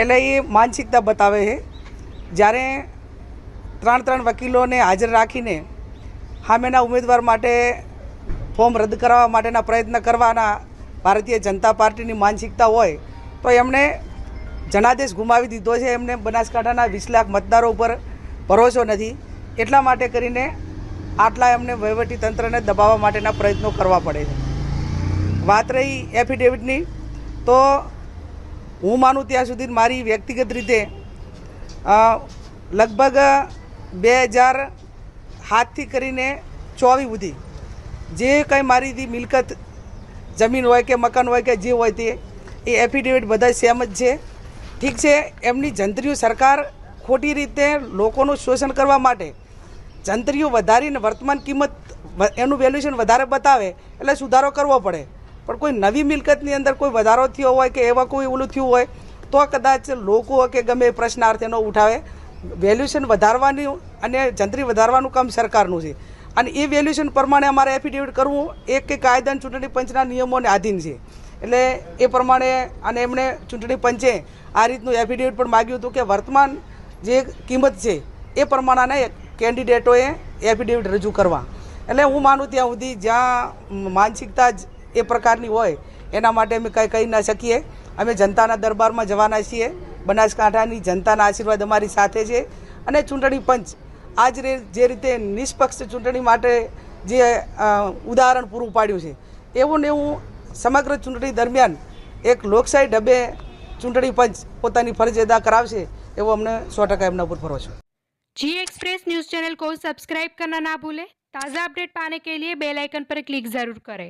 એટલે એ માનસિકતા બતાવે છે. જ્યારે ત્રણ ત્રણ વકીલોને હાજર રાખીને સામેના ઉમેદવાર માટે ફોર્મ રદ કરાવવા માટેના પ્રયત્ન કરવાના ભારતીય જનતા પાર્ટીની માનસિકતા હોય, તો એમણે જનાદેશ ગુમાવી દીધો છે. એમને બનાસકાંઠાના વીસ લાખ મતદારો ઉપર ભરોસો નથી. એટલા માટે કરીને આટલા એમને તંત્રને દબાવવા માટેના પ્રયત્નો કરવા પડે છે. વાત રહી એફિડેવિટની, તો હું માનું ત્યાં સુધી મારી વ્યક્તિગત રીતે લગભગ બે હજાર હાથથી કરીને ચોવીસ સુધી જે કંઈ મારીથી મિલકત, જમીન હોય કે મકાન હોય કે જે હોય તે, એ એફિડેવિટ બધા સેમ જ છે. ઠીક છે, એમની જંત્રીઓ સરકાર ખોટી રીતે લોકોનું શોષણ કરવા માટે જંત્રીઓ વધારીને વર્તમાન કિંમત, એનું વેલ્યુએશન વધારે બતાવે, એટલે સુધારો કરવો પડે. પણ કોઈ નવી મિલકતની અંદર કોઈ વધારો થયો હોય કે એવા કોઈ ઓલું થયું હોય, તો કદાચ લોકો કે ગમે પ્રશ્નાર્થીનો ઉઠાવે. વેલ્યુએશન વધારવાની અને જંત્રી વધારવાનું કામ સરકારનું છે. અને એ વેલ્યુએશન પ્રમાણે અમારે એફિડેવિટ કરવું એક કે કાયદા ચૂંટણી પંચના નિયમોને આધીન છે. એટલે એ પ્રમાણે અને એમણે ચૂંટણી પંચે આ રીતનું એફિડેવિટ પણ માગ્યું હતું કે વર્તમાન જે કિંમત છે, એ પ્રમાણેના કેન્ડિડેટોએ એફિડેવિટ રજૂ કરવા. એટલે હું માનું ત્યાં સુધી જ્યાં માનસિકતા જ એ પ્રકારની હોય એના માટે અમે કંઈ કહી ના શકીએ અમે જનતાના દરબારમાં જવાના છીએ બનાસકાંઠાની જનતાના આશીર્વાદ અમારી સાથે છે અને ચૂંટણી પંચ આજ રે જે રીતે નિષ્પક્ષ ચૂંટણી માટે જે અ, ઉદાહરણ પૂરું પાડ્યું છે એવું ને એવું સમગ્ર ચૂંટણી દરમિયાન એક લોકશાહી ઢબે ચૂંટણી પંચ પોતાની ફરજ અદા કરાવશે એવો અમને સો ટકા એમના ઉપર ભરોસો છે जी एक्सप्रेस न्यूज चैनल को सब्सक्राइब करना ना भूलें ताज़ा अपडेट पाने के लिए बेल आइकन पर क्लिक ज़रूर करें